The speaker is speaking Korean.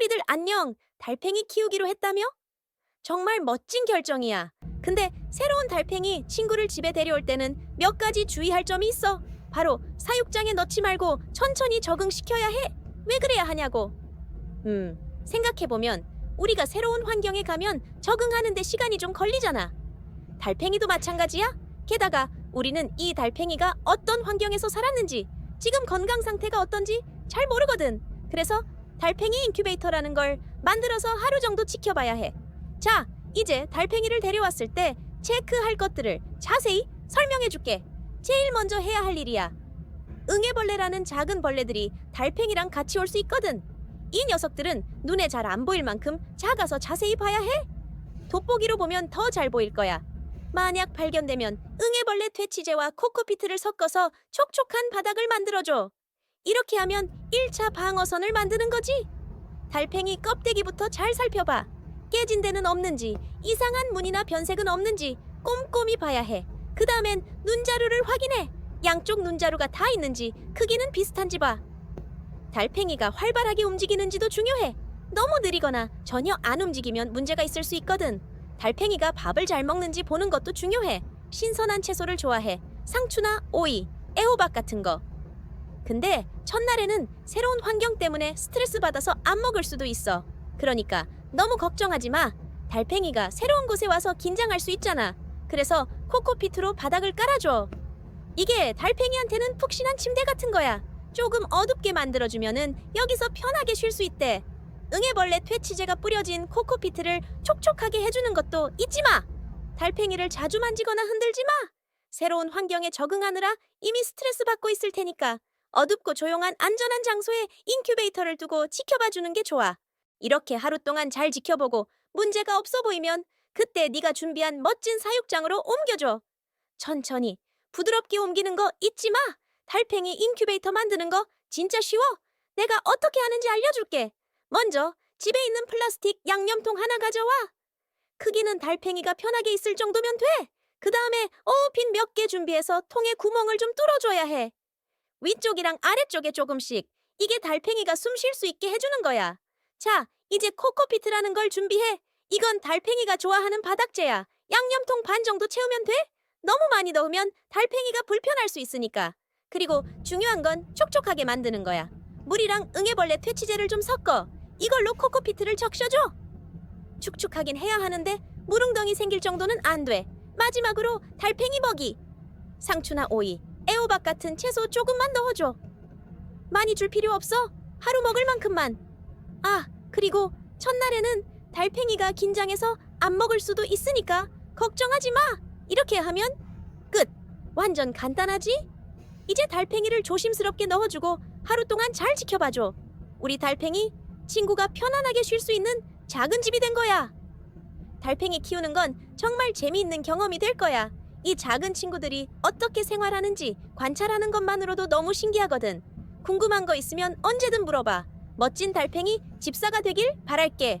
덩어리들 안녕. 달팽이 키우기로 했다며? 정말 멋진 결정이야. 근데 새로운 달팽이 친구를 집에 데려올 때는 몇 가지 주의할 점이 있어. 바로 사육장에 넣지 말고 천천히 적응시켜야 해. 왜 그래야 하냐고. 음, 생각해보면 우리가 새로운 환경에 가면 적응하는데 시간이 좀 걸리잖아. 달팽이도 마찬가지야? 게다가 우리는 이 달팽이가 어떤 환경에서 살았는지, 지금 건강 상태가 어떤지 잘 모르거든. 그래서 달팽이 인큐베이터라는 걸 만들어서 하루 정도 지켜봐야 해. 자, 이제 달팽이를 데려왔을 때 체크할 것들을 자세히 설명해 줄게. 제일 먼저 해야 할 일이야. 응애벌레라는 작은 벌레들이 달팽이랑 같이 올 수 있거든. 이 녀석들은 눈에 잘 안 보일 만큼 작아서 자세히 봐야 해. 돋보기로 보면 더 잘 보일 거야. 만약 발견되면 응애벌레 퇴치제와 코코피트를 섞어서 촉촉한 바닥을 만들어줘. 이렇게 하면 1차 방어선을 만드는 거지. 달팽이 껍데기부터 잘 살펴봐. 깨진 데는 없는지, 이상한 무늬나 변색은 없는지 꼼꼼히 봐야 해. 그 다음엔 눈자루를 확인해. 양쪽 눈자루가 다 있는지, 크기는 비슷한지 봐. 달팽이가 활발하게 움직이는지도 중요해. 너무 느리거나 전혀 안 움직이면 문제가 있을 수 있거든. 달팽이가 밥을 잘 먹는지 보는 것도 중요해. 신선한 채소를 좋아해. 상추나 오이, 애호박 같은 거. 근데 첫날에는 새로운 환경 때문에 스트레스 받아서 안 먹을 수도 있어. 그러니까 너무 걱정하지 마. 달팽이가 새로운 곳에 와서 긴장할 수 있잖아. 그래서 코코피트로 바닥을 깔아줘. 이게 달팽이한테는 푹신한 침대 같은 거야. 조금 어둡게 만들어주면은 여기서 편하게 쉴 수 있대. 응애벌레 퇴치제가 뿌려진 코코피트를 촉촉하게 해주는 것도 잊지 마. 달팽이를 자주 만지거나 흔들지 마. 새로운 환경에 적응하느라 이미 스트레스 받고 있을 테니까 어둡고 조용한 안전한 장소에 인큐베이터를 두고 지켜봐 주는 게 좋아. 이렇게 하루 동안 잘 지켜보고 문제가 없어 보이면 그때 네가 준비한 멋진 사육장으로 옮겨줘. 천천히 부드럽게 옮기는 거 잊지 마. 달팽이 인큐베이터 만드는 거 진짜 쉬워. 내가 어떻게 하는지 알려줄게. 먼저 집에 있는 플라스틱 양념통 하나 가져와. 크기는 달팽이가 편하게 있을 정도면 돼. 그 다음에 어핀 몇 개 준비해서 통에 구멍을 좀 뚫어줘야 해. 위쪽이랑 아래쪽에 조금씩. 이게 달팽이가 숨 쉴 수 있게 해주는 거야. 자, 이제 코코피트라는 걸 준비해. 이건 달팽이가 좋아하는 바닥재야. 양념통 반 정도 채우면 돼. 너무 많이 넣으면 달팽이가 불편할 수 있으니까. 그리고 중요한 건 촉촉하게 만드는 거야. 물이랑 응애벌레 퇴치제를 좀 섞어. 이걸로 코코피트를 적셔줘. 축축하긴 해야 하는데 무릉덩이 생길 정도는 안 돼. 마지막으로 달팽이 먹이. 상추나 오이, 애 호박 같은 채소 조금만 넣어줘. 많이 줄 필요 없어. 하루 먹을 만큼만. 아, 그리고 첫날에는 달팽이가 긴장해서 안 먹을 수도 있으니까 걱정하지 마. 이렇게 하면 끝. 완전 간단하지? 이제 달팽이를 조심스럽게 넣어주고 하루 동안 잘 지켜봐줘. 우리 달팽이 친구가 편안하게 쉴 수 있는 작은 집이 된 거야. 달팽이 키우는 건 정말 재미있는 경험이 될 거야. 이 작은 친구들이 어떻게 생활하는지 관찰하는 것만으로도 너무 신기하거든. 궁금한 거 있으면 언제든 물어봐. 멋진 달팽이 집사가 되길 바랄게.